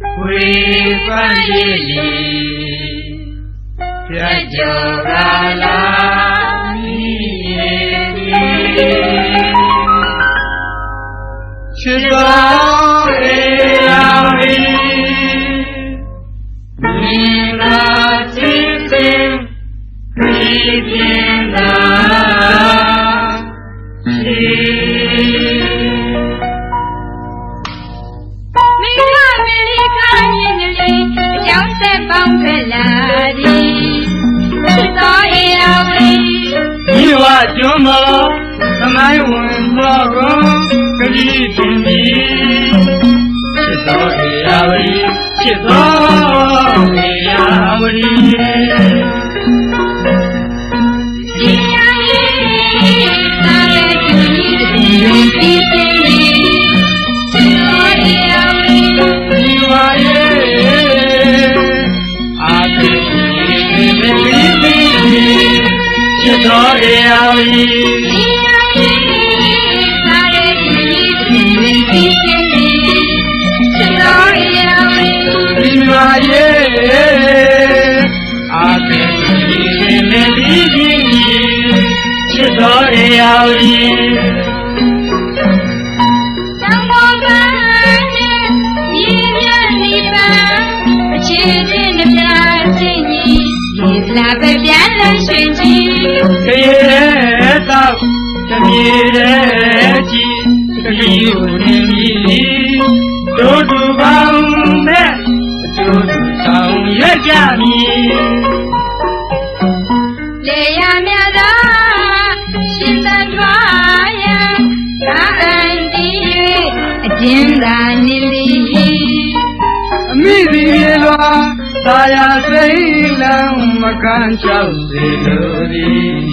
ပန်းကြီးပြတ်ကျော်ကလာမိချစ်တော်အေယာဝီမြင်လာချစ်စဉ်ပြည်ပြင်းလာ ကျွမ်းမောသမိုင်းဝင်မောကွန်ကလေးတင်ပြီးချစ်တော်အေယာဝတီချစ်တော် ချစ်တော်အေယာဝတီဒီယာယေ ကြည်ကလေးကိုနေပြီတို့သူပေါင်းမဲ့တို့သူဆောင်ရကြမည်လေရမြသာရှင်သထွားယံသာအန်ဒီ၍အကျဉ်းသာ သာယာစိတ်လမ်းမကန်ချောက်စေလို့ဒီ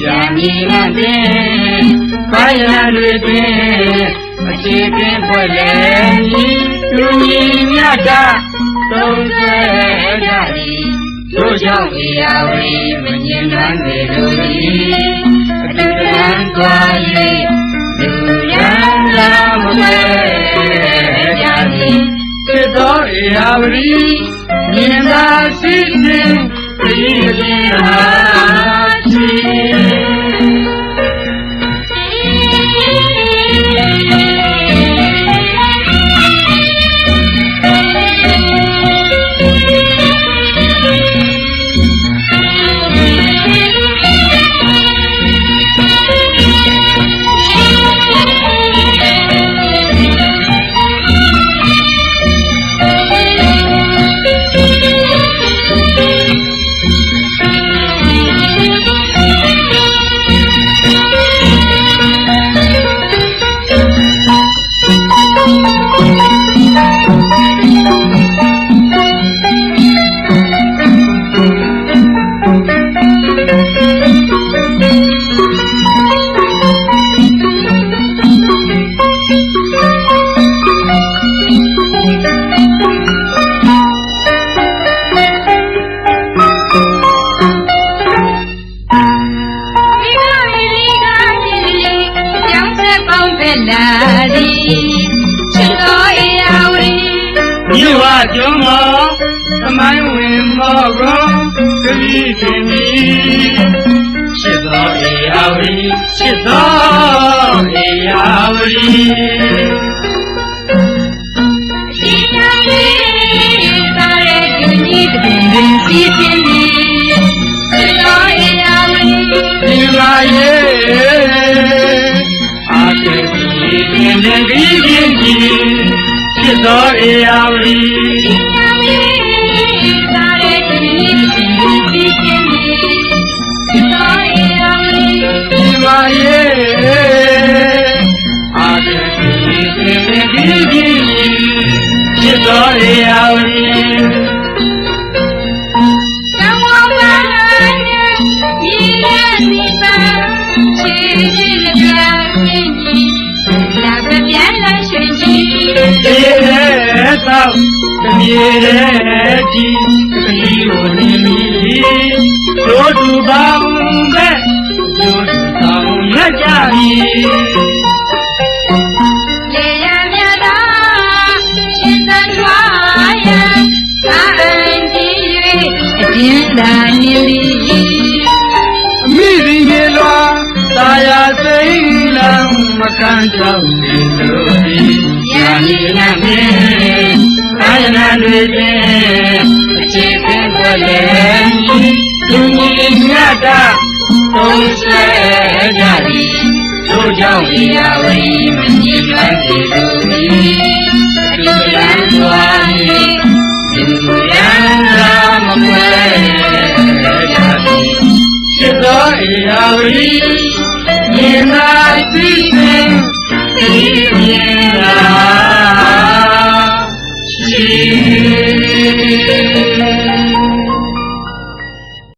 ရမည်နဲ့ဖြင့်ဘာရတွေတွင်အခြေပင်ဖွယ်လေလူကြီးမြတ်တာသုံးဆွဲကြသည်တို့ကြောင့်အေယာဝီမငြင်းနိုင်ပေလို့ဒီအတူတန်သွား၍လူရန်လာမလဲကြသည်စေတော်အေယာဝီမြ င်သာရှိခြင်းပြ ကျွမ်းမောသမိုင်းဝင်မောကောကလေးတင်ပြီးရှိသောအေယာဝီရှိသောအေယာဝီဒီ သောတပြေတဲ့ကြည်ကလေးကိုနေမီတို့သူပေါင်းမဲ့တို့သူဆောင်ရကြပြီလေရမြတာရှင်သထွားယံသာအန်ပြင်းသာမြင်သည်အမိဒီမြေလွာသာယာစိတ်လံမကန်ကြောက်စီလို့ မိနမေသာယနာတွေဖြင့်အခြေခံကိုလည်းသူကြီးမြတ်တာသုံးဆဲကြသည်တို့ကြောင့်ဒီရဝိမမြင်မှပြေလို့ဒီလူရန်သွားနေလူရန်သာမကွယ်ကြသည်စေတော်ရဝိမြင်သာသိစဉ်ဒီ